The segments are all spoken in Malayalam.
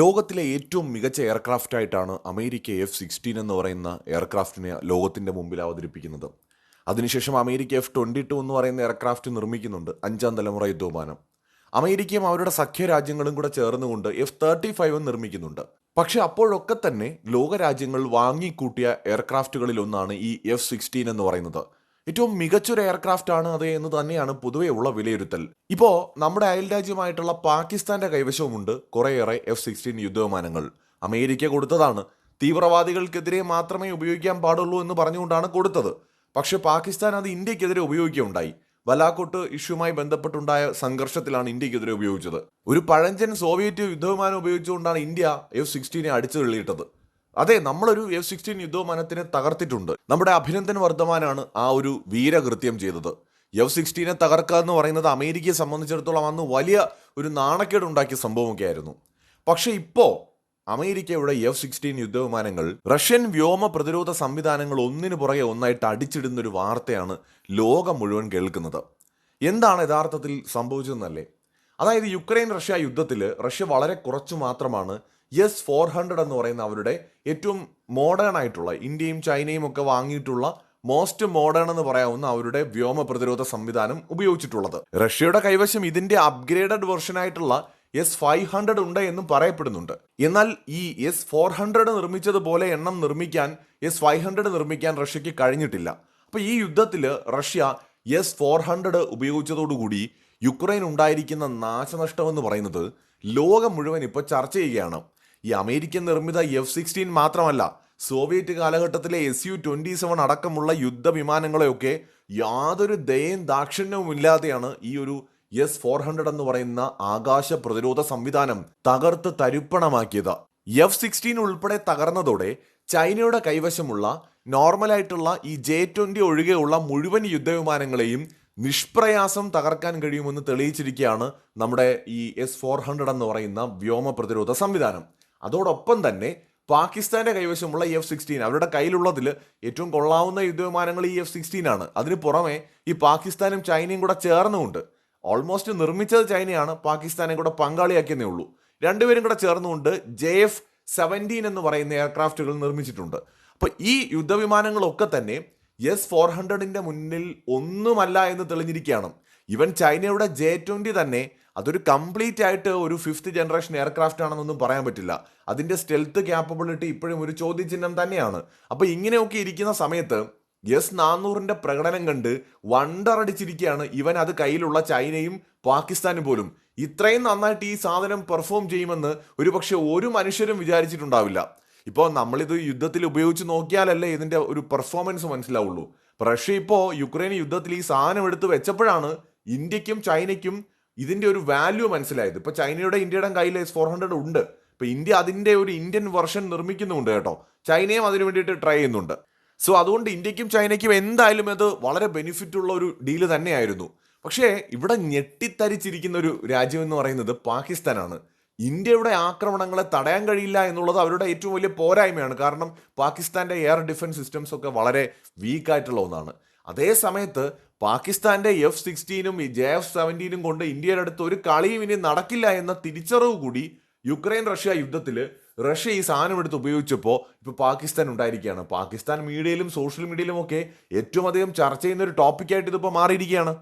ലോകത്തിലെ ഏറ്റവും മികച്ച എയർക്രാഫ്റ്റ് ആയിട്ടാണ് അമേരിക്ക എഫ് സിക്സ്റ്റീൻ എന്ന് പറയുന്ന എയർക്രാഫ്റ്റിനെ ലോകത്തിന്റെ മുമ്പിൽ അവതരിപ്പിക്കുന്നത്. അതിനുശേഷം അമേരിക്ക എഫ് ട്വന്റി ടു എന്ന് പറയുന്ന എയർക്രാഫ്റ്റ് നിർമ്മിക്കുന്നുണ്ട് അഞ്ചാം തലമുറ യുദ്ധോപാനം അമേരിക്കയും അവരുടെ സഖ്യ രാജ്യങ്ങളും കൂടെ ചേർന്നുകൊണ്ട് എഫ് തേർട്ടി ഫൈവ് നിർമ്മിക്കുന്നുണ്ട്. പക്ഷെ അപ്പോഴൊക്കെ തന്നെ ലോകരാജ്യങ്ങൾ വാങ്ങിക്കൂട്ടിയ എയർക്രാഫ്റ്റുകളിൽ ഒന്നാണ് ഈ എഫ് സിക്സ്റ്റീൻ എന്ന് പറയുന്നത്. ഏറ്റവും മികച്ചൊരു എയർക്രാഫ്റ്റ് ആണ് അത് എന്ന് തന്നെയാണ് പൊതുവെ ഉള്ള വിലയിരുത്തൽ. ഇപ്പോ നമ്മുടെ അയൽ രാജ്യമായിട്ടുള്ള പാകിസ്ഥാന്റെ കൈവശവുമുണ്ട് കുറേയേറെ എഫ് സിക്സ്റ്റീൻ യുദ്ധവിമാനങ്ങൾ. അമേരിക്ക കൊടുത്തതാണ്. തീവ്രവാദികൾക്കെതിരെ മാത്രമേ ഉപയോഗിക്കാൻ പാടുള്ളൂ എന്ന് പറഞ്ഞുകൊണ്ടാണ് കൊടുത്തത്. പക്ഷെ പാകിസ്ഥാൻ അത് ഇന്ത്യക്കെതിരെ ഉപയോഗിക്കുകയുണ്ടായി. ബലാക്കോട്ട് ഇഷ്യൂമായി ബന്ധപ്പെട്ടുണ്ടായ സംഘർഷത്തിലാണ് ഇന്ത്യക്കെതിരെ ഉപയോഗിച്ചത്. ഒരു പഴഞ്ചൻ സോവിയറ്റ് യുദ്ധവിമാനം ഉപയോഗിച്ചുകൊണ്ടാണ് ഇന്ത്യ എഫ് സിക്സ്റ്റീനെ അടിച്ചു തള്ളിയിട്ടത് അതെ നമ്മളൊരു എഫ് സിക്സ്റ്റീൻ യുദ്ധവിമാനത്തിനെ തകർത്തിട്ടുണ്ട്. നമ്മുടെ അഭിനന്ദൻ വർദ്ധമാനാണ് ആ ഒരു വീരകൃത്യം ചെയ്തത്. എഫ് സിക്സ്റ്റീനെ തകർക്കുക എന്ന് പറയുന്നത് അമേരിക്കയെ സംബന്ധിച്ചിടത്തോളം അന്ന് വലിയ ഒരു നാണക്കേട് ഉണ്ടാക്കിയ സംഭവമൊക്കെ ആയിരുന്നു പക്ഷേ ഇപ്പോൾ അമേരിക്കയുടെ എഫ് സിക്സ്റ്റീൻ യുദ്ധവിമാനങ്ങൾ റഷ്യൻ വ്യോമ പ്രതിരോധ സംവിധാനങ്ങൾ ഒന്നിനു പുറകെ ഒന്നായിട്ട് അടിച്ചിടുന്ന ഒരു വാർത്തയാണ് ലോകം മുഴുവൻ കേൾക്കുന്നത്. എന്താണ് യഥാർത്ഥത്തിൽ സംഭവിച്ചതെന്നല്ലേ? അതായത് യുക്രൈൻ റഷ്യ യുദ്ധത്തിൽ റഷ്യ വളരെ കുറച്ചു മാത്രമാണ് എസ് ഫോർ ഹൺഡ്രഡ് എന്ന് പറയുന്ന അവരുടെ ഏറ്റവും മോഡേൺ ആയിട്ടുള്ള ഇന്ത്യയും ചൈനയും ഒക്കെ വാങ്ങിയിട്ടുള്ള മോസ്റ്റ് മോഡേൺ എന്ന് പറയാവുന്ന അവരുടെ വ്യോമ പ്രതിരോധ സംവിധാനം ഉപയോഗിച്ചിട്ടുള്ളത്. റഷ്യയുടെ കൈവശം ഇതിന്റെ അപ്ഗ്രേഡഡ് വെർഷൻ ആയിട്ടുള്ള എസ് ഫൈവ് ഹൺഡ്രഡ് ഉണ്ട് എന്നും പറയപ്പെടുന്നുണ്ട്. എന്നാൽ ഈ എസ് ഫോർ ഹൺഡ്രഡ് നിർമ്മിച്ചതുപോലെ എണ്ണം നിർമ്മിക്കാൻ എസ് ഫൈവ് ഹൺഡ്രഡ് നിർമ്മിക്കാൻ റഷ്യക്ക് കഴിഞ്ഞിട്ടില്ല. അപ്പൊ ഈ യുദ്ധത്തിൽ റഷ്യ എസ് ഫോർ ഹൺഡ്രഡ് ഉപയോഗിച്ചതോടുകൂടി യുക്രൈൻ ഉണ്ടായിരിക്കുന്ന നാശനഷ്ടം എന്ന് പറയുന്നത് ലോകം മുഴുവൻ ഇപ്പോൾ ചർച്ച ചെയ്യുകയാണ്. ഈ അമേരിക്കൻ നിർമ്മിത എഫ് സിക്സ്റ്റീൻ മാത്രമല്ല സോവിയറ്റ് കാലഘട്ടത്തിലെ എസ് യു ട്വന്റി സെവൻ അടക്കമുള്ള യുദ്ധവിമാനങ്ങളെയൊക്കെ യാതൊരു ദയയും ദാക്ഷിണ്യവും ഇല്ലാതെയാണ് ഈ ഒരു എസ് ഫോർ ഹൺഡ്രഡ് എന്ന് പറയുന്ന ആകാശ പ്രതിരോധ സംവിധാനം തകർത്ത് തരിപ്പണമാക്കിയത്. എഫ് സിക്സ്റ്റീൻ ഉൾപ്പെടെ തകർന്നതോടെ ചൈനയുടെ കൈവശമുള്ള നോർമലായിട്ടുള്ള ഈ ജെ ട്വന്റി ഒഴികെയുള്ള മുഴുവൻ യുദ്ധവിമാനങ്ങളെയും നിഷ്പ്രയാസം തകർക്കാൻ കഴിയുമെന്ന് തെളിയിച്ചിരിക്കുകയാണ് നമ്മുടെ ഈ എസ് ഫോർ ഹൺഡ്രഡ് എന്ന് പറയുന്ന വ്യോമ പ്രതിരോധ സംവിധാനം. അതോടൊപ്പം തന്നെ പാകിസ്ഥാന്റെ കൈവശമുള്ള എഫ് സിക്സ്റ്റീൻ അവരുടെ കയ്യിലുള്ളതിൽ ഏറ്റവും കൊള്ളാവുന്ന യുദ്ധവിമാനങ്ങൾ ഈ എഫ് സിക്സ്റ്റീൻ ആണ്. അതിന് പുറമെ ഈ പാകിസ്ഥാനും ചൈനയും കൂടെ ചേർന്നുകൊണ്ട് ഓൾമോസ്റ്റ് നിർമ്മിച്ചത് ചൈനയാണ് പാകിസ്ഥാനെ കൂടെ പങ്കാളിയാക്കിയെന്നേ ഉള്ളൂ. രണ്ടുപേരും കൂടെ ചേർന്നുകൊണ്ട് ജെ എഫ് സെവന്റീൻ എന്ന് പറയുന്ന എയർക്രാഫ്റ്റുകൾ നിർമ്മിച്ചിട്ടുണ്ട്. അപ്പോൾ ഈ യുദ്ധവിമാനങ്ങളൊക്കെ തന്നെ എസ് ഫോർ ഹൺഡ്രഡിന്റെ മുന്നിൽ ഒന്നുമല്ല എന്ന് തെളിഞ്ഞിരിക്കുകയാണ്. ഇവൻ ചൈനയുടെ ജെ ട്വന്റി തന്നെ അതൊരു കംപ്ലീറ്റ് ആയിട്ട് ഒരു ഫിഫ്ത്ത് ജനറേഷൻ എയർക്രാഫ്റ്റ് ആണെന്നൊന്നും പറയാൻ പറ്റില്ല. അതിന്റെ സ്റ്റെൽത്ത് ക്യാപ്പബിലിറ്റി ഇപ്പോഴും ഒരു ചോദ്യചിഹ്നം തന്നെയാണ്. അപ്പോൾ ഇങ്ങനെയൊക്കെ ഇരിക്കുന്ന സമയത്ത് എസ് നാനൂറിന്റെ പ്രകടനം കണ്ട് വണ്ടർ അടിച്ചിരിക്കുകയാണ് ഇവൻ അത് കയ്യിലുള്ള ചൈനയും പാകിസ്ഥാനും പോലും. ഇത്രയും നന്നായിട്ട് ഈ സാധനം പെർഫോം ചെയ്യുമെന്ന് ഒരുപക്ഷെ ഒരു മനുഷ്യരും വിചാരിച്ചിട്ടുണ്ടാവില്ല. ഇപ്പോൾ നമ്മളിത് യുദ്ധത്തിൽ ഉപയോഗിച്ച് നോക്കിയാലല്ലേ ഇതിന്റെ ഒരു പെർഫോമൻസ് മനസ്സിലാവുള്ളൂ. റഷ്യ ഇപ്പോൾ യുക്രൈൻ യുദ്ധത്തിൽ ഈ സാധനം എടുത്ത് വെച്ചപ്പോഴാണ് ഇന്ത്യക്കും ചൈനയ്ക്കും ഇതിന്റെ ഒരു വാല്യൂ മനസ്സിലായത്. ഇപ്പോൾ ചൈനയുടെ ഇന്ത്യയുടെ കയ്യിൽ എസ് ഫോർ ഹൺഡ്രഡ് ഉണ്ട്. ഇപ്പോൾ ഇന്ത്യ അതിന്റെ ഒരു ഇന്ത്യൻ വെർഷൻ നിർമ്മിക്കുന്നുണ്ട് കേട്ടോ. ചൈനയും അതിനു വേണ്ടിയിട്ട് ട്രൈ ചെയ്യുന്നുണ്ട്. സോ അതുകൊണ്ട് ഇന്ത്യക്കും ചൈനയ്ക്കും എന്തായാലും അത് വളരെ ബെനിഫിറ്റ് ഉള്ള ഒരു ഡീൽ തന്നെയായിരുന്നു. പക്ഷേ ഇവിടെ ഞെട്ടിത്തരിച്ചിരിക്കുന്ന ഒരു രാജ്യം എന്ന് പറയുന്നത് പാകിസ്ഥാനാണ്. ഇന്ത്യയുടെ ആക്രമണങ്ങളെ തടയാൻ കഴിയില്ല എന്നുള്ളത് അവരുടെ ഏറ്റവും വലിയ പോരായ്മയാണ്. കാരണം പാകിസ്ഥാന്റെ എയർ ഡിഫൻസ് സിസ്റ്റംസ് ഒക്കെ വളരെ വീക്കായിട്ടുള്ള ഒന്നാണ്. അതേ സമയത്ത് പാകിസ്ഥാന്റെ എഫ് സിക്സ്റ്റീനും ജെ എഫ് സെവന്റീനും കൊണ്ട് ഇന്ത്യയുടെ അടുത്ത് ഒരു കളിയും ഇനി നടക്കില്ല എന്ന തിരിച്ചറിവ് കൂടി യുക്രൈൻ റഷ്യ യുദ്ധത്തിൽ റഷ്യ ഈ സാധനം എടുത്ത് ഉപയോഗിച്ചപ്പോൾ ഇപ്പോൾ പാകിസ്ഥാൻ ഉണ്ടായിരിക്കുകയാണ്. പാകിസ്ഥാൻ മീഡിയയിലും സോഷ്യൽ മീഡിയയിലും ഒക്കെ ഏറ്റവും അധികം ചർച്ച ചെയ്യുന്ന ഒരു ടോപ്പിക്കായിട്ട് ഇതിപ്പോൾ മാറിയിരിക്കുകയാണ്.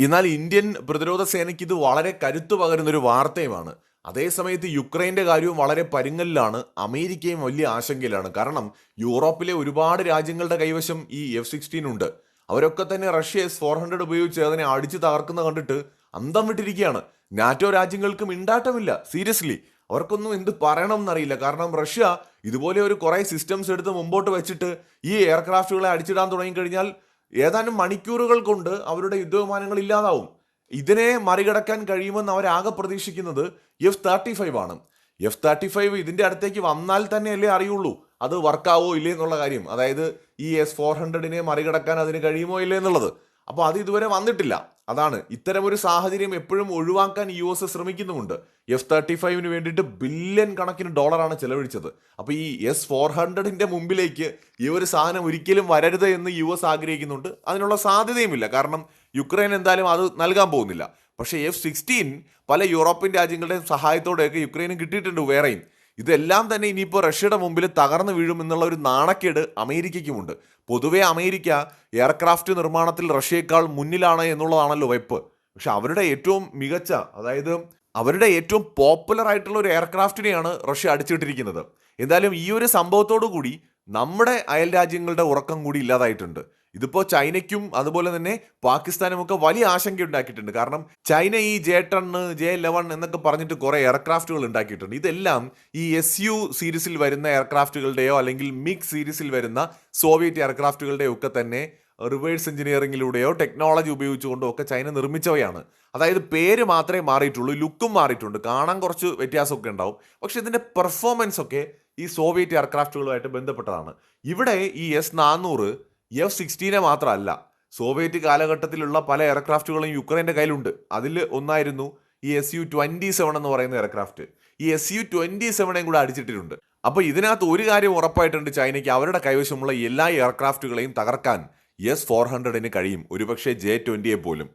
എന്നാൽ ഇന്ത്യൻ പ്രതിരോധ സേനയ്ക്ക് ഇത് വളരെ കരുത്തു പകരുന്ന ഒരു വാർത്തയുമാണ്. അതേസമയത്ത് യുക്രൈന്റെ കാര്യവും വളരെ പരുങ്ങലിലാണ്. അമേരിക്കയും വലിയ ആശങ്കയിലാണ്. കാരണം യൂറോപ്പിലെ ഒരുപാട് രാജ്യങ്ങളുടെ കൈവശം ഈ എഫ് സിക്സ്റ്റീൻ ഉണ്ട് അവരൊക്കെ തന്നെ റഷ്യ എസ് ഫോർ ഹൺഡ്രഡ് ഉപയോഗിച്ച് അതിനെ അടിച്ചു തകർക്കുന്ന കണ്ടിട്ട് അന്തം വിട്ടിരിക്കുകയാണ്. നാറ്റോ രാജ്യങ്ങൾക്ക് മിണ്ടാട്ടമില്ല സീരിയസ്ലി. അവർക്കൊന്നും എന്ത് പറയണം എന്നറിയില്ല കാരണം റഷ്യ ഇതുപോലെ ഒരു കുറെ സിസ്റ്റംസ് എടുത്ത് മുമ്പോട്ട് വെച്ചിട്ട് ഈ എയർക്രാഫ്റ്റുകളെ അടിച്ചിടാൻ തുടങ്ങിക്കഴിഞ്ഞാൽ ഏതാനും മണിക്കൂറുകൾ കൊണ്ട് അവരുടെ യുദ്ധവിമാനങ്ങൾ ഇല്ലാതാവും. ഇതിനെ മറികടക്കാൻ കഴിയുമെന്ന് അവരാകെ പ്രതീക്ഷിക്കുന്നത് എഫ് തേർട്ടി ഫൈവ് ആണ്. എഫ് തേർട്ടി ഫൈവ് ഇതിന്റെ അടുത്തേക്ക് വന്നാൽ തന്നെയല്ലേ അറിയുള്ളൂ. അത് വർക്കാവോ ഇല്ലേ എന്നുള്ള കാര്യം. അതായത് ഈ എസ് ഫോർ ഹൺഡ്രഡിനെ മറികടക്കാൻ അതിന് കഴിയുമോ ഇല്ലേ എന്നുള്ളത് അപ്പോൾ അത് ഇതുവരെ വന്നിട്ടില്ല. അതാണ്. ഇത്തരമൊരു സാഹചര്യം എപ്പോഴും ഒഴിവാക്കാൻ യു എസ് ശ്രമിക്കുന്നുമുണ്ട്. എഫ് തേർട്ടി ഫൈവിന് വേണ്ടിയിട്ട് ബില്യൺ കണക്കിന് ഡോളറാണ് ചെലവഴിച്ചത്. അപ്പോൾ ഈ എസ് ഫോർ ഹൺഡ്രഡിന്റെ മുമ്പിലേക്ക് ഈ ഒരു സാധനം ഒരിക്കലും വരരുത് എന്ന് യു എസ് ആഗ്രഹിക്കുന്നുണ്ട്. അതിനുള്ള സാധ്യതയുമില്ല. കാരണം യുക്രൈൻ എന്തായാലും അത് നൽകാൻ പോകുന്നില്ല. പക്ഷേ എഫ് സിക്സ്റ്റീൻ പല യൂറോപ്യൻ രാജ്യങ്ങളുടെയും സഹായത്തോടെയൊക്കെ യുക്രൈനും കിട്ടിയിട്ടുണ്ട് വേറെയും. ഇതെല്ലാം തന്നെ ഇനിയിപ്പോൾ റഷ്യയുടെ മുമ്പിൽ തകർന്നു വീഴും എന്നുള്ള ഒരു നാണക്കേട് അമേരിക്കയ്ക്കുമുണ്ട്. പൊതുവേ അമേരിക്ക എയർക്രാഫ്റ്റ് നിർമ്മാണത്തിൽ റഷ്യയേക്കാൾ മുന്നിലാണ് എന്നുള്ളതാണല്ലോ വെപ്പ്. പക്ഷെ അവരുടെ ഏറ്റവും മികച്ച അതായത് അവരുടെ ഏറ്റവും പോപ്പുലർ ആയിട്ടുള്ള ഒരു എയർക്രാഫ്റ്റിനെയാണ് റഷ്യ അടിച്ചിട്ടിരിക്കുന്നത് എന്തായാലും ഈ ഒരു സംഭവത്തോടു കൂടി നമ്മുടെ അയൽ രാജ്യങ്ങളുടെ ഉറക്കം കൂടി ഇല്ലാതായിട്ടുണ്ട്. ഇതിപ്പോൾ ചൈനയ്ക്കും അതുപോലെ തന്നെ പാകിസ്ഥാനും ഒക്കെ വലിയ ആശങ്ക ഉണ്ടാക്കിയിട്ടുണ്ട്. കാരണം ചൈന ഈ ജെ ടെണ് ജെ ലെവൺ എന്നൊക്കെ പറഞ്ഞിട്ട് കുറേ എയർക്രാഫ്റ്റുകൾ ഉണ്ടാക്കിയിട്ടുണ്ട്. ഇതെല്ലാം ഈ എസ് യു സീരീസിൽ വരുന്ന എയർക്രാഫ്റ്റുകളുടെയോ അല്ലെങ്കിൽ മിഗ് സീരീസിൽ വരുന്ന സോവിയറ്റ് എയർക്രാഫ്റ്റുകളുടെയോ ഒക്കെ തന്നെ റിവേഴ്സ് എഞ്ചിനീയറിംഗിലൂടെയോ ടെക്നോളജി ഉപയോഗിച്ചുകൊണ്ടോ ഒക്കെ ചൈന നിർമ്മിച്ചവയാണ്. അതായത് പേര് മാത്രമേ മാറിയിട്ടുള്ളൂ ലുക്കും മാറിയിട്ടുണ്ട്. കാണാൻ കുറച്ച് വ്യത്യാസമൊക്കെ ഉണ്ടാവും. പക്ഷെ ഇതിന്റെ പെർഫോമൻസ് ഒക്കെ ഈ സോവിയറ്റ് എയർക്രാഫ്റ്റുകളുമായിട്ട് ബന്ധപ്പെട്ടതാണ്. ഇവിടെ ഈ എസ് നാനൂറ് എഫ് സിക്സ്റ്റീനെ മാത്രമല്ല സോവിയറ്റ് കാലഘട്ടത്തിലുള്ള പല എയർക്രാഫ്റ്റുകളും യുക്രൈന്റെ കയ്യിലുണ്ട്. അതിൽ ഒന്നായിരുന്നു ഈ എസ് യു ട്വന്റി സെവൻ എന്ന് പറയുന്ന എയർക്രാഫ്റ്റ്. ഈ എസ് യു ട്വന്റി സെവനെയും കൂടെ അടിച്ചിട്ടിട്ടുണ്ട്. അപ്പോൾ ഇതിനകത്ത് ഒരു കാര്യം ഉറപ്പായിട്ടുണ്ട് ചൈനയ്ക്ക് അവരുടെ കൈവശമുള്ള എല്ലാ എയർക്രാഫ്റ്റുകളെയും തകർക്കാൻ എസ് ഫോർ ഹൺഡ്രഡിന് കഴിയും. ഒരുപക്ഷെ ജെ ട്വന്റിയെ പോലും.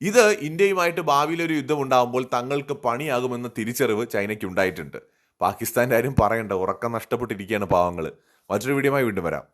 ഇത് ഇന്ത്യയുമായിട്ട് ഭാവിയിലൊരു യുദ്ധം ഉണ്ടാകുമ്പോൾ തങ്ങൾക്ക് പണിയാകുമെന്ന തിരിച്ചറിവ് ചൈനയ്ക്ക് ഉണ്ടായിട്ടുണ്ട്. പാകിസ്ഥാന്റെ ആരും പറയണ്ട ഉറക്കം നഷ്ടപ്പെട്ടിരിക്കുകയാണ് പാവങ്ങൾ മറ്റൊരു വീഡിയോമായി വീണ്ടും വരാം.